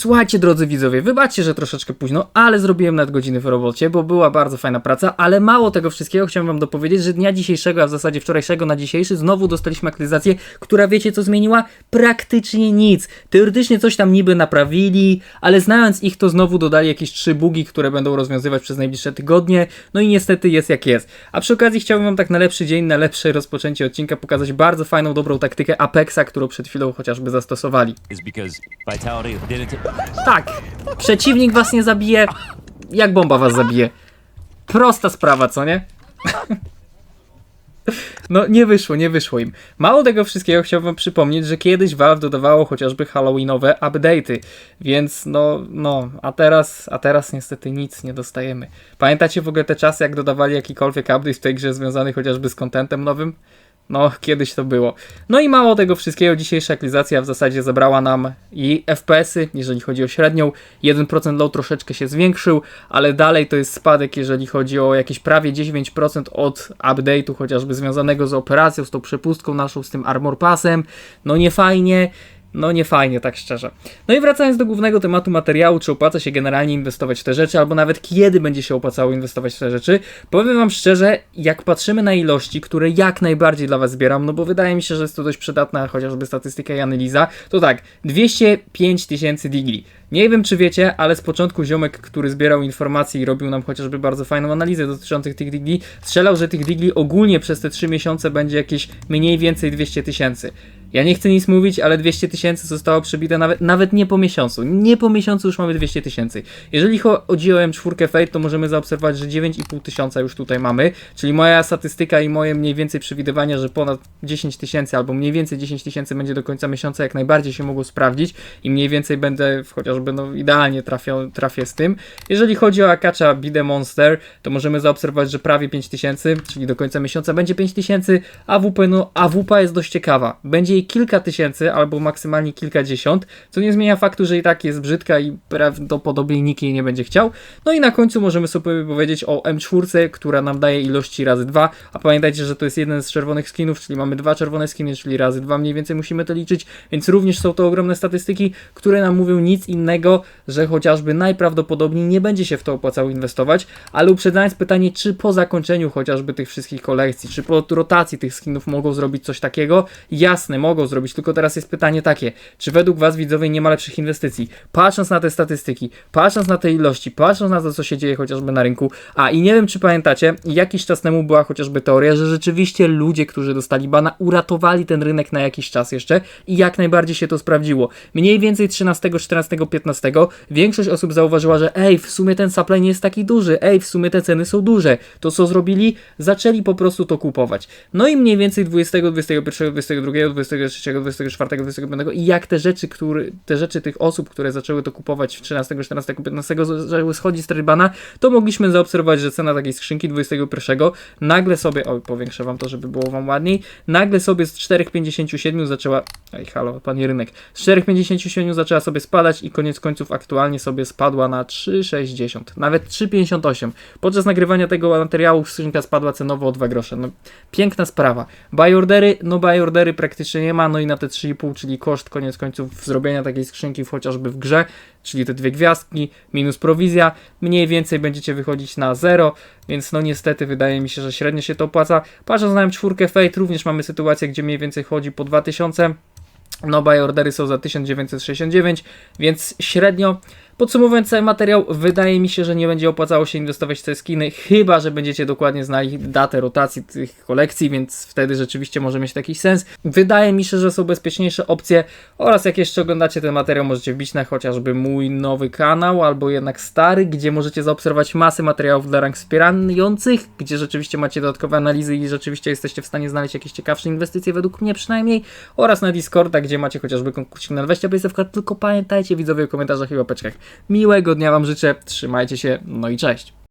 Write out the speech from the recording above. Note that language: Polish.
Słuchajcie, drodzy widzowie, wybaczcie, że troszeczkę późno, ale zrobiłem nadgodziny w robocie, bo była bardzo fajna praca, ale mało tego wszystkiego chciałem wam dopowiedzieć, że dnia dzisiejszego, a w zasadzie wczorajszego na dzisiejszy znowu dostaliśmy aktualizację, która wiecie co zmieniła? Praktycznie nic. Teoretycznie coś tam niby naprawili, ale znając ich to znowu dodali jakieś trzy bugi, które będą rozwiązywać przez najbliższe tygodnie, no i niestety jest jak jest. A przy okazji chciałbym wam tak na lepszy dzień, na lepsze rozpoczęcie odcinka pokazać bardzo fajną, dobrą taktykę Apexa, którą przed chwilą chociażby zastosowali. is because Vitality did it to Tak, przeciwnik was nie zabije, jak bomba was zabije. Prosta sprawa, co nie? No nie wyszło, nie wyszło im. Mało tego wszystkiego chciałbym przypomnieć, że kiedyś Valve dodawało chociażby halloweenowe update'y, więc no, no, a teraz, a teraz niestety nic nie dostajemy. Pamiętacie w ogóle te czasy, jak dodawali jakikolwiek update w tej grze związany chociażby z contentem nowym? No, kiedyś to było. No i mało tego wszystkiego, dzisiejsza aktualizacja w zasadzie zabrała nam i FPS-y, jeżeli chodzi o średnią. 1% low troszeczkę się zwiększył, ale dalej to jest spadek, jeżeli chodzi o jakieś prawie 9% od update'u, chociażby związanego z operacją, z tą przepustką naszą, z tym Armor Passem. No nie fajnie. No nie fajnie, tak szczerze. No i wracając do głównego tematu materiału, czy opłaca się generalnie inwestować w te rzeczy, albo nawet kiedy będzie się opłacało inwestować w te rzeczy, powiem wam szczerze, jak patrzymy na ilości, które jak najbardziej dla was zbieram, no bo wydaje mi się, że jest to dość przydatna chociażby statystyka i analiza, to tak, 205 tysięcy digli. Nie wiem, czy wiecie, ale z początku ziomek, który zbierał informacje i robił nam chociażby bardzo fajną analizę dotyczących tych digli, strzelał, że tych digli ogólnie przez te 3 miesiące będzie jakieś mniej więcej 200 tysięcy. Ja nie chcę nic mówić, ale 200 tysięcy zostało przebite nawet, nawet nie po miesiącu. Nie po miesiącu już mamy 200 tysięcy. Jeżeli chodzi o M4 Fate, to możemy zaobserwować, że 9,5 tysiąca już tutaj mamy, czyli moja statystyka i moje mniej więcej przewidywania, że ponad 10 tysięcy albo mniej więcej 10 tysięcy będzie do końca miesiąca, jak najbardziej się mogło sprawdzić i mniej więcej będę chociażby no, idealnie trafię z tym. Jeżeli chodzi o Akacza Bide Monster, to możemy zaobserwować, że prawie 5 tysięcy, czyli do końca miesiąca będzie 5 tysięcy, AWP, no AWP jest dość ciekawa. Będzie kilka tysięcy albo maksymalnie kilkadziesiąt, co nie zmienia faktu, że i tak jest brzydka i prawdopodobnie nikt jej nie będzie chciał. No i na końcu możemy sobie powiedzieć o M4, która nam daje ilości razy dwa, a pamiętajcie, że to jest jeden z czerwonych skinów, czyli mamy dwa czerwone skiny, czyli razy dwa mniej więcej musimy to liczyć, więc również są to ogromne statystyki, które nam mówią nic innego, że chociażby najprawdopodobniej nie będzie się w to opłacało inwestować, ale uprzedzając pytanie, czy po zakończeniu chociażby tych wszystkich kolekcji, czy po rotacji tych skinów mogą zrobić coś takiego? Jasne, mogą zrobić, tylko teraz jest pytanie takie, czy według Was widzowie nie ma lepszych inwestycji? Patrząc na te statystyki, patrząc na te ilości, patrząc na to, co się dzieje chociażby na rynku, a i nie wiem, czy pamiętacie, jakiś czas temu była chociażby teoria, że rzeczywiście ludzie, którzy dostali bana, uratowali ten rynek na jakiś czas jeszcze i jak najbardziej się to sprawdziło. Mniej więcej 13, 14, 15 większość osób zauważyła, że ej, w sumie ten supply nie jest taki duży, ej, w sumie te ceny są duże. To co zrobili? Zaczęli po prostu to kupować. No i mniej więcej 20, 21, 22, 23, 24, 25 i jak te rzeczy, które, te rzeczy tych osób, które zaczęły to kupować w 13, 14, 15 zaczęły schodzić z trybana, to mogliśmy zaobserwować, że cena takiej skrzynki 21 nagle sobie, oj, powiększę wam to, żeby było wam ładniej, nagle sobie z 4,57 zaczęła, ej, halo, panie rynek, z 4,57 zaczęła sobie spadać i koniec końców aktualnie sobie spadła na 3,60, nawet 3,58. Podczas nagrywania tego materiału skrzynka spadła cenowo o 2 grosze. No, piękna sprawa. Buy ordery, no buy ordery praktycznie nie ma, no i na te 3,5, czyli koszt koniec końców zrobienia takiej skrzynki chociażby w grze, czyli te dwie gwiazdki minus prowizja, mniej więcej będziecie wychodzić na zero, więc no niestety wydaje mi się, że średnio się to opłaca. Patrząc na M4 Fate również mamy sytuację, gdzie mniej więcej chodzi po 2000, no buy ordery są za 1969, więc średnio. Podsumowując cały materiał, wydaje mi się, że nie będzie opłacało się inwestować w te skiny, chyba że będziecie dokładnie znali datę rotacji tych kolekcji, więc wtedy rzeczywiście może mieć jakiś sens. Wydaje mi się, że są bezpieczniejsze opcje oraz jak jeszcze oglądacie ten materiał, możecie wbić na chociażby mój nowy kanał albo jednak stary, gdzie możecie zaobserwować masę materiałów dla rank wspierających, gdzie rzeczywiście macie dodatkowe analizy i rzeczywiście jesteście w stanie znaleźć jakieś ciekawsze inwestycje, według mnie przynajmniej, oraz na Discorda, gdzie macie chociażby konkursik na 20 PSF, tylko pamiętajcie widzowie o komentarzach i łapeczkach. Miłego dnia Wam życzę, trzymajcie się, no i cześć.